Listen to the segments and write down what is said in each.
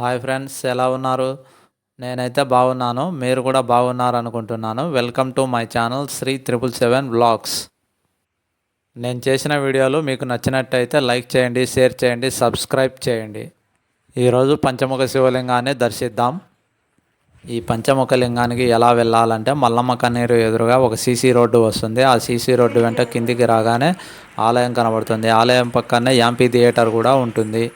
Hi friends ఎలా ఉన్నారు? నేనైతే బాగున్నాను మీరు కూడా బాగున్నారు అనుకుంటున్నాను welcome to my channel Sri triple seven blogs. నేను చేసిన వీడియోలు మీకు నచ్చినట్టయితే లైక్ చేయండి షేర్ చేయండి సబ్స్క్రైబ్ చేయండి. ఈరోజు పంచముఖ శివలింగాన్ని దర్శిద్దాం. ఈ పంచముఖ లింగానికి ఎలా వెళ్ళాలంటే మల్లమ్మ కన్నీరు ఎదురుగా ఒక సీసీ రోడ్డు వస్తుంది. ఆ సీసీ రోడ్డు వెంట కిందికి రాగానే ఆలయం కనబడుతుంది. ఆలయం పక్కనే యాంపీ థియేటర్ కూడా ఉంటుంది.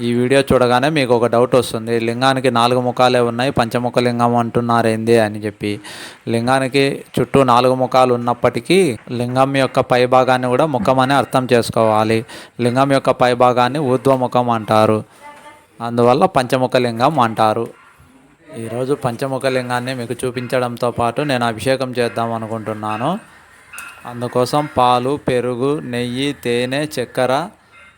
ఈ వీడియో చూడగానే మీకు ఒక డౌట్ వస్తుంది. లింగానికి నాలుగు ముఖాలే ఉన్నాయి పంచముఖ లింగం అంటున్నారేంది అని చెప్పి. లింగానికి చుట్టూ నాలుగు ముఖాలు ఉన్నప్పటికీ లింగం యొక్క పై భాగాన్ని కూడా ముఖం అని అర్థం చేసుకోవాలి. లింగం యొక్క పై భాగాన్ని ఊర్ధ్వముఖం అంటారు. అందువల్ల పంచముఖ లింగం అంటారు. ఈరోజు పంచముఖ లింగాన్ని మీకు చూపించడంతో పాటు నేను అభిషేకం చేద్దాం అనుకుంటున్నాను. అందుకోసం పాలు పెరుగు నెయ్యి తేనె చక్కెర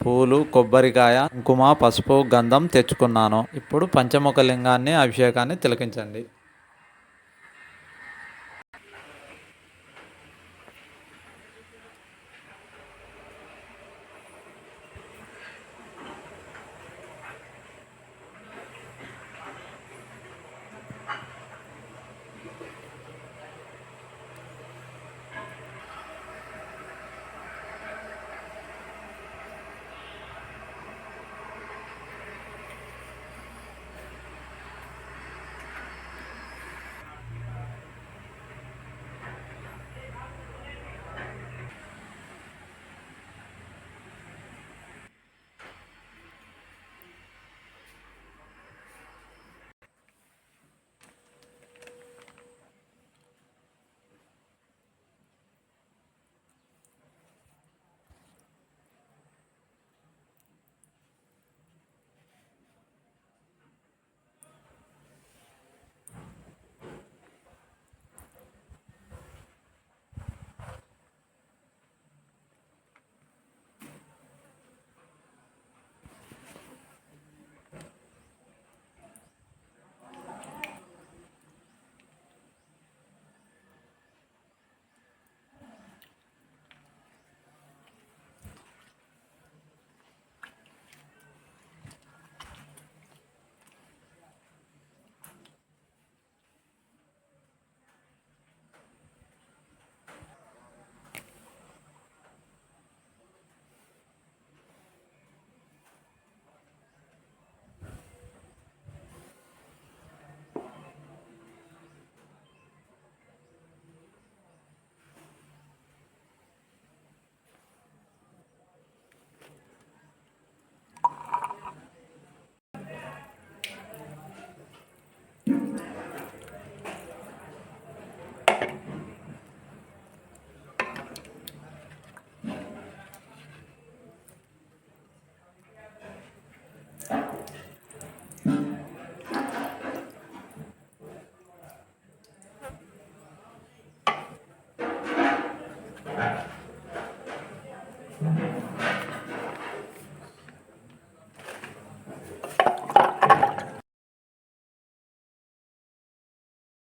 పూలు కొబ్బరికాయ కుంకుమ పసుపు గంధం తెచ్చుకున్నాను. ఇప్పుడు పంచముఖ లింగాన్ని అభిషేకాన్ని తిలకించండి.